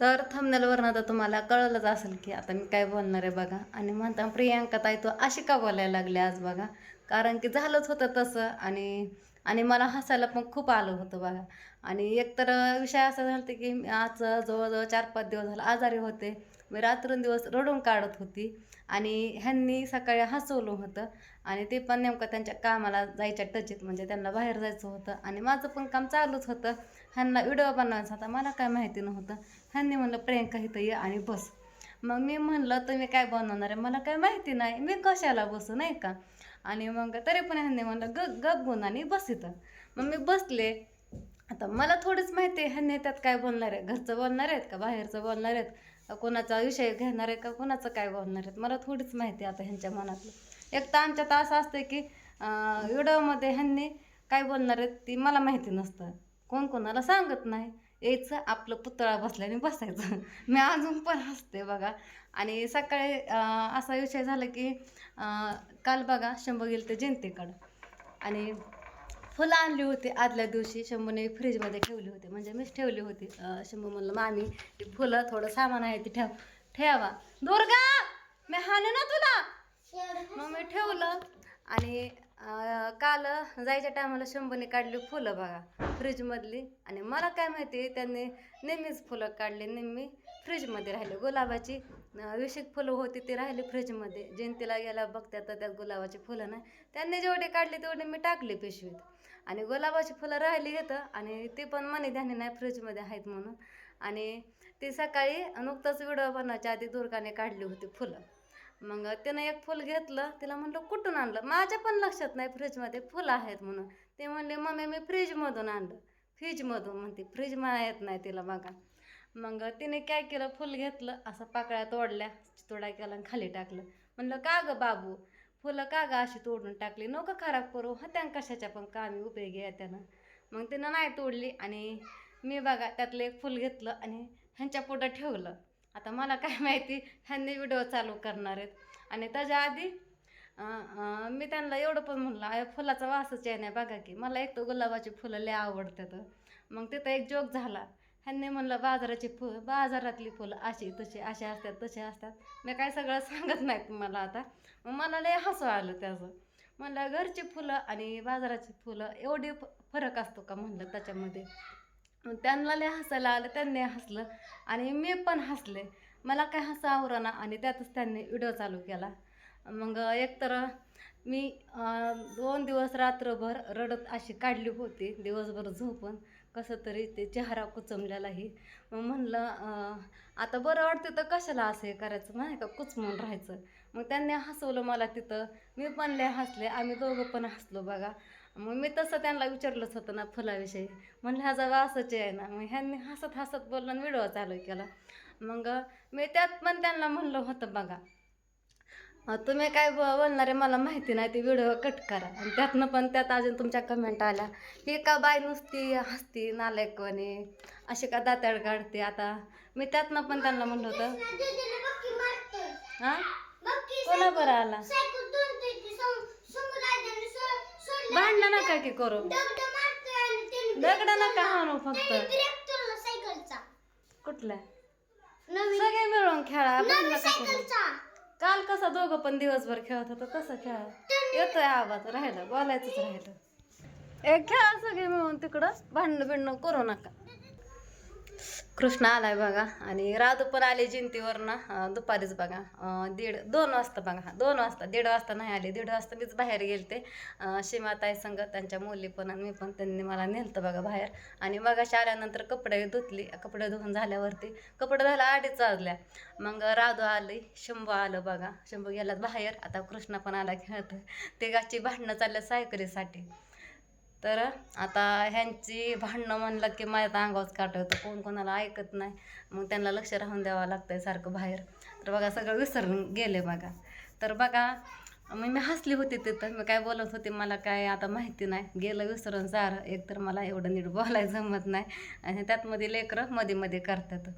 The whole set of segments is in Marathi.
तर थंबनेलवरून आता तुम्हाला कळलंच असेल की आता मी काय बोलणार आहे बघा. आणि म्हणता प्रियांका ताई तू अशी का बोलायला लागली आज बघा? कारण की झालंच होतं तसं आणि आणि मला हसायला पण खूप आलं होतं बघा. आणि एकतर विषय असा झाला होता की मी आज जवळजवळ चार पाच दिवस झाला आजारी होते. मी रात्रंदिवस रडून काढत होती आणि ह्यांनी सकाळी हसवलं होतं आणि ते पण नेमकं त्यांच्या कामाला जायच्या टचीत म्हणजे त्यांना बाहेर जायचं होतं. आणि माझं पण काम चालूच होतं. ह्यांना व्हिडिओ बनवायचा होता. मला काय माहिती नव्हतं. ह्यांनी म्हणलं प्रियंका इथं ये आणि बस. मग मी म्हणलं तुम्ही काय बनवणार आहे? मला काय माहिती नाही. मी कशाला बसू नाही का? आणि मग तरी पण ह्यांनी म्हणलं ग गप गुणाने बस इथं. मग मी बसले. आता मला थोडीच माहिती आहे ह्यांनी त्यात काय बोलणार आहे घरचं बोलणार आहेत का? बाहेरचं बोलणार आहेत? कोणाचा विषय घेणार आहे का कोणाचं काय बोलणार आहेत? मला थोडीच माहिती आहे आता ह्यांच्या मनातलं. एक तर आमच्यात असं असतं की व्हिडिओमध्ये ह्यांनी काय बोलणार आहेत ती मला माहिती नसतं. कोण कोणाला सांगत नाही. यायचं आपलं पुतळा बसल्याने बसायचं. मी अजून पण हसते बघा. आणि सकाळी असा विषय झाला की काल बघा शंभ गेलं ते जयंतीकडं आणि फुलं आणली होती आदल्या दिवशी शंभूने फ्रीजमध्ये ठेवली होती. म्हणजे मीच ठेवली होती. शंभू म्हणलं मामी ती फुलं थोडं सामान आहे ती ठेव ठेवा दुर्गा मी हाणे ना तुला. मग मी ठेवलं. आणि काल जायच्या टायमाला शंभूने काढली फुलं बघा. फ्रीजमधली आणि मला काय माहिती त्यांनी नेहमीच फुलं काढली. नेहमी फ्रीजमध्ये राहिले गुलाबाची. अं, फुलं होती ती राहिली फ्रीजमध्ये जयंतीला गेला बघत्या तर त्यात गुलाबाची फुलं नाही. त्यांनी जेवढे काढले तेवढे मी टाकले पिशवीत. आणि गुलाबाची फुलं राहिली येतं आणि ती पण मनी ध्यानी नाही फ्रीजमध्ये आहेत म्हणून. आणि ती सकाळी नुकतंच व्हिडिओ बनवायच्या आधी दुर्गाने काढली होती फुलं. मग तिनं एक फुल घेतलं. तिला म्हणलं कुठून आणलं? माझ्या पण लक्षात नाही फ्रीजमध्ये फुलं आहेत म्हणून. ते म्हणले मम्मी मी फ्रीजमधून आणलं. फ्रीजमधून? म्हणते फ्रीज मला येत नाही तिला बघा. मग तिने काय केलं फुल घेतलं असं पाकळ्या तोडल्या तोडा केला आणि खाली टाकलं. म्हणलं का गं बाबू फुलं का गं अशी तोडून टाकली? नको खराब करू होत्या कशाच्या पण कामी उपयोगी आहे त्यानं. मग तिनं नाही तोडली आणि मी बघा त्यातलं एक फुल घेतलं आणि ह्यांच्या पुढं ठेवलं. आता मला काय माहिती ह्यांनी व्हिडिओ चालू करणार आहेत. आणि त्याच्या आधी मी त्यांना एवढं पण म्हणलं फुलाचा वासच आहे नाही बघा की मला एक तर गुलाबाची फुलं लय आवडतात. मग तिथं एक जोक झाला. ह्यांनी म्हणलं बाजाराची फुलं बाजारातली फुलं अशी तशी अशी असतात तसे असतात. मी काय सगळं सांगत नाही तुम्हाला आता. मग मला लय हसू आलं त्याचं. म्हणलं घरची फुलं आणि बाजाराची फुलं एवढी फरक असतो का? म्हणलं त्याच्यामध्ये. त्यांना लय हसायला आलं त्यांनी हसलं आणि मी पण हसले. मला काय हसं आवराना आणि त्यातच त्यांनी व्हिडिओ चालू केला. मग एकतर मी दोन दिवस रात्रभर रडत अशी काढली होती दिवसभर झोपून. कसं तरी ते चेहरा कुचमलेलाही मग म्हणलं आता बरं वाटतं तर कशाला असं हे करायचं? नाही का कुचमून राहायचं. मग त्यांनी हसवलं मला तिथं. मी पण लय हसले. आम्ही दोघं पण हसलो बघा. मग मी तसं त्यांना विचारलंच होतं ना फुलाविषयी. म्हणलं ह्याचा असंच आहे ना. मग ह्यांनी हसत हसत बोललं आणि व्हिडिओ चालू केला. मग मी त्यात पण त्यांना म्हणलं होतं बघा. तुम्ही काय ब- बोलणार आहे मला माहिती नाही ते व्हिडिओ कट करा. आणि त्यातनं पण त्यात अजून तुमच्या कमेंट आल्या. ही का बाय नुसती हसती नालायकवाने अशी का दातड काढते आता? मी त्यातनं पण त्यांना म्हणलं होतं. हां? कोणा बरं आला? भांडणं नका की करू. दगड नका हाणू फक्त. कुठल्या? सगळे मिळून खेळा भांडणं करू. काल कसा दोघं पण दिवसभर खेळत होतो कसं खेळ. येतोय आवाज राहिलं बोलायचंच राहिलं. एक खेळा सगळे मिळून तिकडं भांडणं बिंडणं करू नका. कृष्ण आलाय बघा आणि राधू पण आले जिंतीवरनं. दुपारीच बघा. दीड दोन वाजता बघा. दोन वाजता दीड वाजता नाही आले. दीड वाजता मीच बाहेर गेलते. शिमाताई संघ संग त्यांच्या मुली पण आणि मी पण त्यांनी मला नेलतं बघा बाहेर. आणि मग आल्यानंतर कपडे धुतली. कपडे धुवून झाल्यावरती कपडे धुवायला अडीच वाजल्या. मग राधू आली शंभू आलं बघा. शंभू गेला बाहेर. आता कृष्ण पण आला खेळत ते गाची भांडणं चालल्या सायकलीसाठी. तर आता ह्यांची भांडणं म्हणलं की माझ्या अंगावच काट होतं. कोण कोणाला ऐकत नाही. मग त्यांना लक्ष राहून द्यावं लागतंय सारखं बाहेर. तर बघा सगळं विसरून गेले बघा. तर बघा मग मी हसली होती तिथं. मी काय बोलत होते मला काय आता माहिती नाही. गेलं विसरून सारं. एक तर मला एवढं नीट बोलायला जमत नाही. आणि त्यात मध्ये लेकरं मध्ये मध्ये करतात.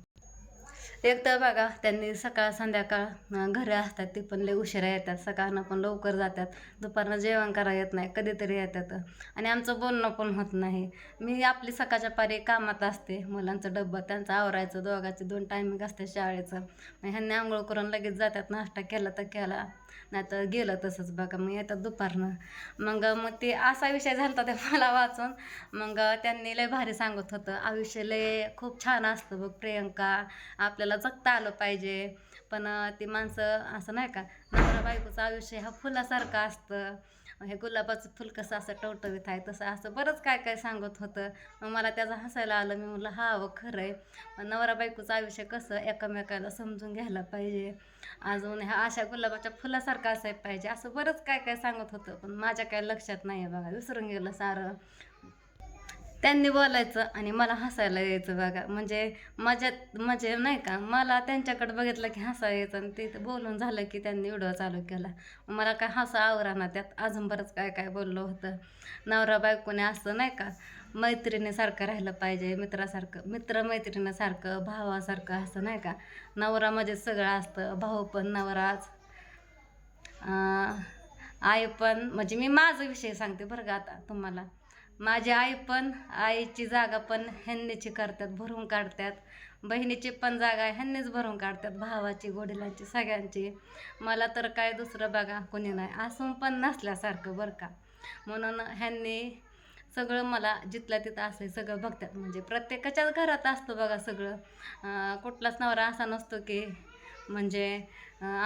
एक तर बघा त्यांनी सकाळ संध्याकाळ घरी असतात ते पण लय उशिरा येतात. सकाळनं पण लवकर जातात. दुपारनं जेवण करा येत नाही कधीतरी येतात. आणि आमचं बोलणं पण होत नाही. मी आपली सकाळच्या पारी कामात असते मुलांचं डब्बा त्यांचं आवरायचं दोघाचे दोन टायमिंग असते शाळेचं. मग ह्यांनी आंघोळ करून लगेच जातात नाश्ता केला तर केला. नाही तर गेलं तसंच बघा मग येतात दुपारनं. मग मग ते असा विषय झाला होता ते मला वाचून. मग त्यांनी लय भारी सांगत होतं आयुष्य लय खूप छान असतं बघ प्रियंका आपल्याला जगता आलं पाहिजे. पण ती माणसं असं नाही का नवरा बायकोचं आयुष्य ह्या फुलासारखं असतं. हे गुलाबाचं फुल कसं असं टवटवीत आहे तसं असं बरंच काय काय सांगत होतं. मग मला त्याचं हसायला आलं मी म्हटलं हा व खरं आहे पण नवरा बायकोचं आयुष्य कसं एकमेकाला समजून घ्यायला पाहिजे. अजून ह्या अशा गुलाबाच्या फुलासारखं असायला पाहिजे असं बरंच काय काय सांगत होतं. पण माझ्या काय लक्षात नाही आहे बघा विसरून गेलं सारं. त्यांनी बोलायचं आणि मला हसायला यायचं बघा. म्हणजे मजात म्हणजे नाही का मला त्यांच्याकडे बघितलं की हसा यायचं आणि ते बोलून झालं की त्यांनी व्हिडिओ चालू केला. मला काय हसा आवराना त्यात अजून बरंच काय काय बोललं होतं. नवरा बायकोने असं नाही का मैत्रिणीसारखं राहिलं पाहिजे मित्रासारखं मित्र मैत्रिणीसारखं भावासारखं असं नाही का. नवरा म्हणजे सगळं असतं भाऊ पण नवराच. आई पण म्हणजे मी माझा विषय सांगते बरं का आता तुम्हाला. माझी आई पण आईची जागा पण ह्यांनीची करतात भरून काढतात. बहिणीची पण जागा ह्यांनीच भरून काढतात भावाची वडिलांची सगळ्यांची. मला तर काय दुसरं बघा कोणी नाही. असून पण नसल्यासारखं बरं का. म्हणून ह्यांनी सगळं मला जिथल्या तिथं असं सगळं बघतात. म्हणजे प्रत्येकाच्याच घरात असतं बघा सगळं. कुठलाच नवरा असा नसतो की म्हणजे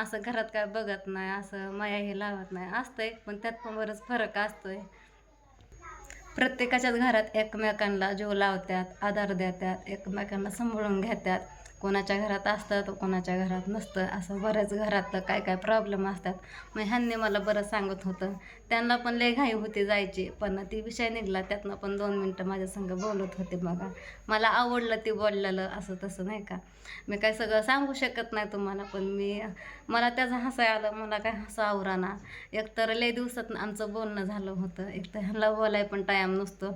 असं घरात काय बघत नाही असं माया हे लावत नाही. असतंय पण त्यात पण बरंच फरक असतोय. प्रत्येकाच्याच घरात एकमेकांना जीव लावतात आधार देतात एकमेकांना सांभाळून घेतात. कोणाच्या घरात असतं तर कोणाच्या घरात नसतं असं बऱ्याच घरातलं काय काय प्रॉब्लेम असतात. मग ह्यांनी मला बरं सांगत होतं. त्यांना पण लय घाई होती जायची पण ती विषय निघला त्यातनं पण दोन मिनटं माझ्या संग बोलत होते बघा. मला आवडलं ते बोललेलं असं तसं नाही का? मी काय सगळं सांगू शकत नाही तुम्हाला पण मी मला त्याचं हसाय आलं मला काय हसं आवराना. एकतर लय दिवसात आमचं बोलणं झालं होतं एकतर ह्यांना बोलाय पण टाईम नसतो.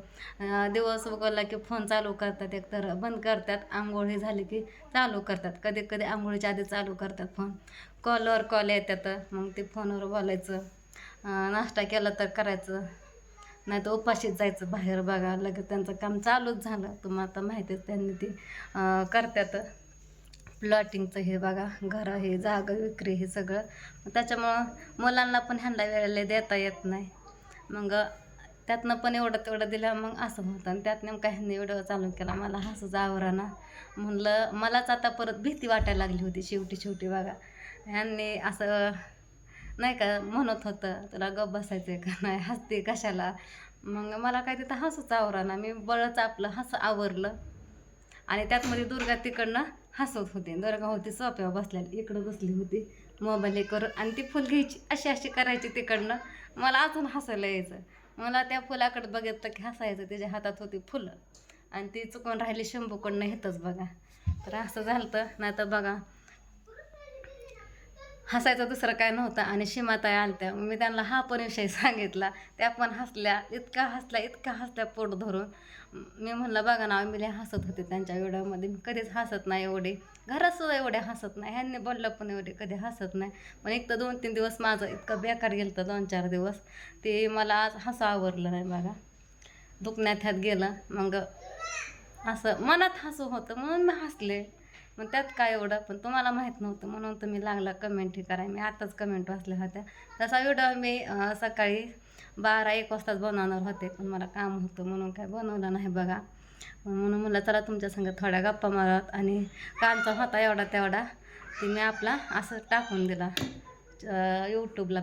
दिवस उगवला की फोन चालू करतात एकतर बंद करतात. आंघोळ हे झाली की चालू करतात. कधी कधी आंघोळीच्या आधी चालू करतात फोन कॉलवर कॉल येतात मग ते फोनवर बोलायचं. नाश्ता केला तर करायचं. नाही तर उपाशीच जायचं बाहेर बघा लगेच त्यांचं काम चालूच झालं. तुम्हाला तर माहितीच त्यांनी ती करतात प्लॉटिंगचं हे बघा. घरं हे जागा विक्री हे सगळं. त्याच्यामुळं मुलांना पण ह्यांना वेळेला देता येत नाही. मग त्यातनं पण एवढं तेवढं दिलं मग असं होतं. आणि त्यात नेमका ह्यांनी व्हिडिओ चालू केला. मला हसंच आवराना. म्हणलं मलाच आता परत भीती वाटायला लागली होती शेवटी शेवटी बघा. ह्यांनी असं नाही का म्हणत होतं तुला गप बसायचं आहे का? नाही हसते कशाला? मग मला काय तिथं हसूच आवराना. मी बळच आपलं हसं आवरलं. आणि त्यातमध्ये म्हणजे दुर्गा तिकडनं हसत होते. दुर्गा होती सोप्यावर बसलेली. इकडं बसली होती. मोबाईल करून. आणि ती फुल घ्यायची. अशी अशी करायची तिकडनं. मला अजून हसायला यायचं. मला त्या फुलाकडे बघितलं की हसायचं त्याच्या हातात होती फुलं. आणि ती चुकून राहिली शंभूकडनं येतच बघा. तर असं झालं तर नाही तर बघा हसायचं दुसरं काय नव्हतं आणि शिमाताई आलत्या. मी त्यांना हा पण विषय सांगितला त्या पण हसल्या इतका हसल्या इतका हसल्या पोट धरून. मी म्हणलं बघा ना मी हसत होते त्यांच्या व्हिडिओमध्ये. मी कधीच हसत नाही एवढे. घरात सुद्धा एवढे हसत नाही ह्यांनी बोललं पण एवढे कधी हसत नाही. पण एक तर दोन तीन दिवस माझं इतकं बेकार गेलं तर दोन चार दिवस. ते मला आज हसं आवरलं नाही बघा. दुखण्यात ह्यात गेलं मग असं मनात हसू होतं म्हणून मी हसले. मग त्यात काय एवढं? पण तुम्हाला माहीत नव्हतं म्हणून तुम्ही लागला कमेंट हे कराय मी आताच कमेंट वाचल्या होत्या. तसा व्हिडिओ मी सकाळी बारा एक वाजताच बनवणार होते पण मला काम होतं म्हणून काय बनवलं नाही बघा. म्हणून म्हणलं चला तुमच्या संग थोड्या गप्पा मारत आणि कालचा होता एवढा तेवढा ते मी आपला असं टाकून दिला यूट्यूबला